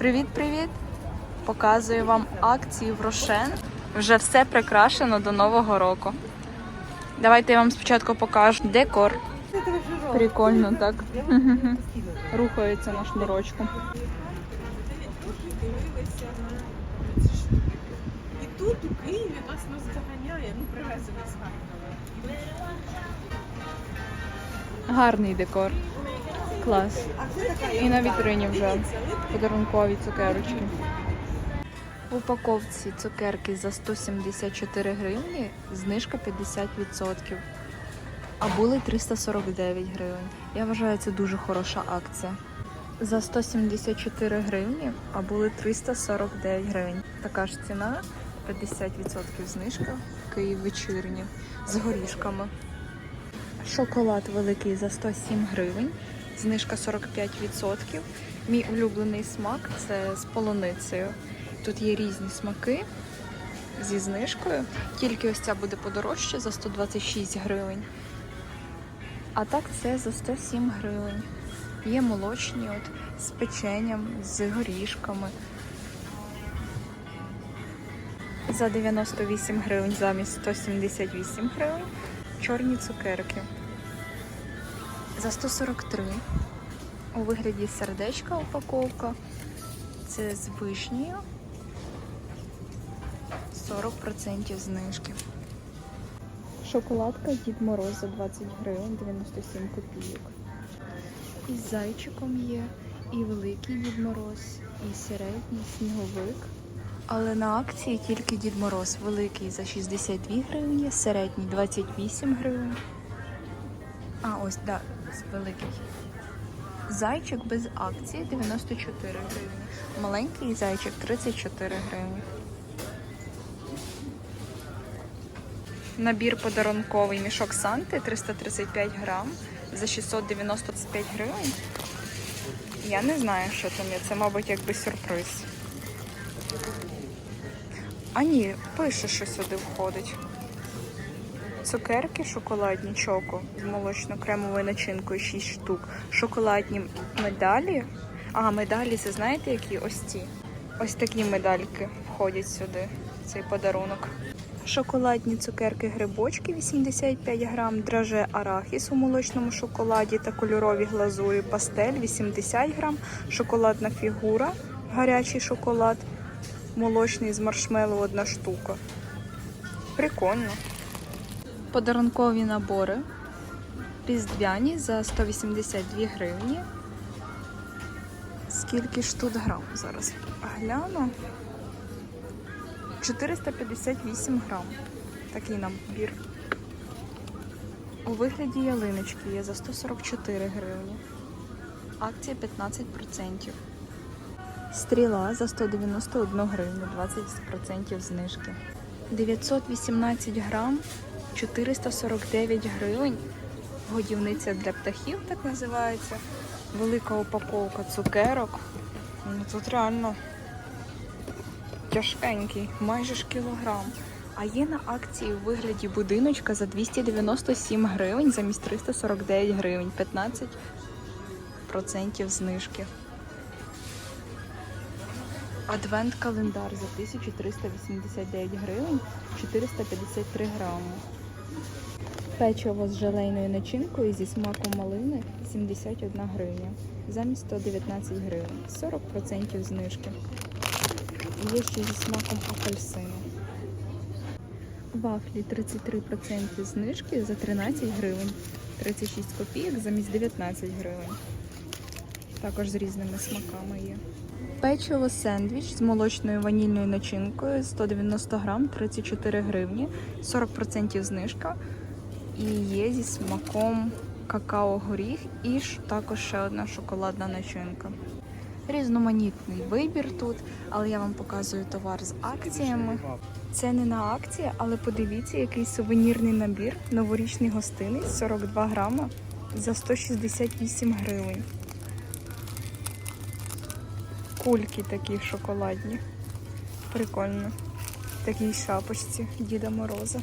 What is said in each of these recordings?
Привіт-привіт! Показую вам акції в Рошен. Вже все прикрашено до Нового року. Давайте я вам спочатку покажу декор. Прикольно так. Рухається на шнурочку. І тут у Києві нас нас заганяє, ну привезли з Харкова. Гарний декор. Клас. І на вітрині вже подарункові цукерочки. В упаковці цукерки за 174 гривні, знижка 50%. А були 349 гривень. Я вважаю, це дуже хороша акція. За 174 гривні, а були 349 гривень. Така ж ціна, 50% знижка, Київ вечірні з горішками. Шоколад великий за 107 гривень, знижка 45%. Мій улюблений смак це з полуницею. Тут є різні смаки зі знижкою. Тільки ось ця буде подорожче за 126 гривень. А так це за 107 гривень. Є молочні от, з печенням, з горішками. За 98 гривень замість 178 гривень. Чорні цукерки. За 143 у вигляді сердечка упаковка. Це з вишнею. 40% знижки. Шоколадка Дід Мороз за 20 гривень 97 копійок. І зайчиком є, і великий Дід Мороз, і середній сніговик. Але на акції тільки Дід Мороз великий за 62 гривні, середній 28 гривень. А, ось, да, великий. Зайчик без акції 94 гривні. Маленький зайчик 34 гривні. Набір подарунковий мішок Санти 335 грам за 695 гривень. Я не знаю, що там є. Це, мабуть, якби сюрприз. А ні, пише, що сюди входить. Цукерки шоколадні чоко з молочно-кремовою начинкою 6 штук. Шоколадні медалі. А, медалі, це знаєте, які ось ці? Ось такі медальки входять сюди, цей подарунок. Шоколадні цукерки грибочки 85 грам, драже арахіс у молочному шоколаді та кольорові глазурі пастель 80 грам, шоколадна фігура, гарячий шоколад, молочний з маршмеллоу одна штука. Прикольно. Подарункові набори різдвяні за 182 гривні. Скільки ж тут грам зараз? Гляну. 458 грам. Такий набір. У вигляді ялиночки є за 144 гривні. Акція 15%. Стріла за 191 гривню, 20% знижки. 918 грам, 449 гривень. Годівниця для птахів, так називається. Велика упаковка цукерок. Ну, тут реально тяжкенький, майже ж кілограм. А є на акції у вигляді будиночка за 297 гривень замість 349 гривень, 15% знижки. Адвент-календар за 1389 гривень, 453 грами. Печиво з желейною начинкою зі смаком малини 71 гривня, замість 119 гривень, 40% знижки. Є ще зі смаком апельсину. Вафлі 33% знижки за 13 гривень, 36 копійок замість 19 гривень. Також з різними смаками є. Печиво сендвіч з молочною ванільною начинкою 190 грам, 34 гривні, 40% знижка. І є зі смаком какао-горіх і також ще одна шоколадна начинка. Різноманітний вибір тут, але я вам показую товар з акціями. Це не на акції, але подивіться, який сувенірний набір. Новорічний гостинець 42 грама за 168 гривень. Кульки такі шоколадні. Прикольно. В такій шапочці Діда Мороза.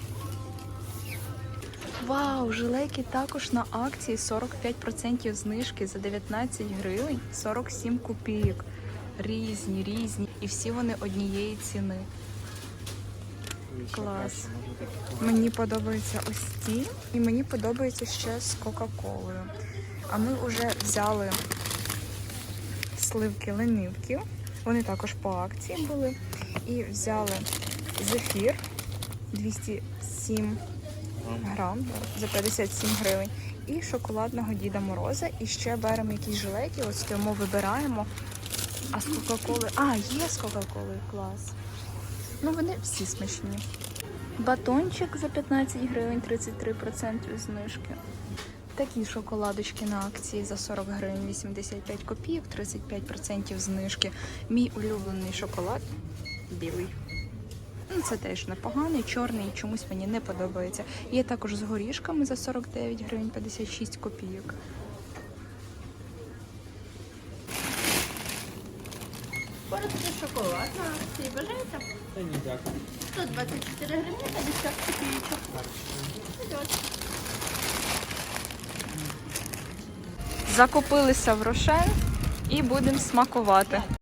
Вау, жилейки також на акції 45% знижки за 19 гривень 47 копійок. різні, різні. І всі вони однієї ціни. Клас. Мені подобаються ось ті, і мені подобається ще з Кока-Колою. А ми вже взяли сливки ленивки. Вони також по акції були. І взяли зефір 207 грам за 57 гривень. І шоколадного Діда Мороза. І ще беремо якісь жилеті, ось стоїмо, вибираємо. А з Кока-Коли. А, є з Кока-Колою клас. Ну, вони всі смачні. Батончик за 15 гривень, 33% знижки. Такі шоколадочки на акції за 40 гривень, 85 копійок, 35% знижки. Мій улюблений шоколад білий. Ну, Це теж непоганий, чорний, чомусь мені не подобається. Є також з горішками за 49 гривень 56 копійок. Коротко шоколад на акції. Бажаєте? Та ні, дякую. 124 гривні 50 копійочок. Закупилися в Рошен і будемо смакувати.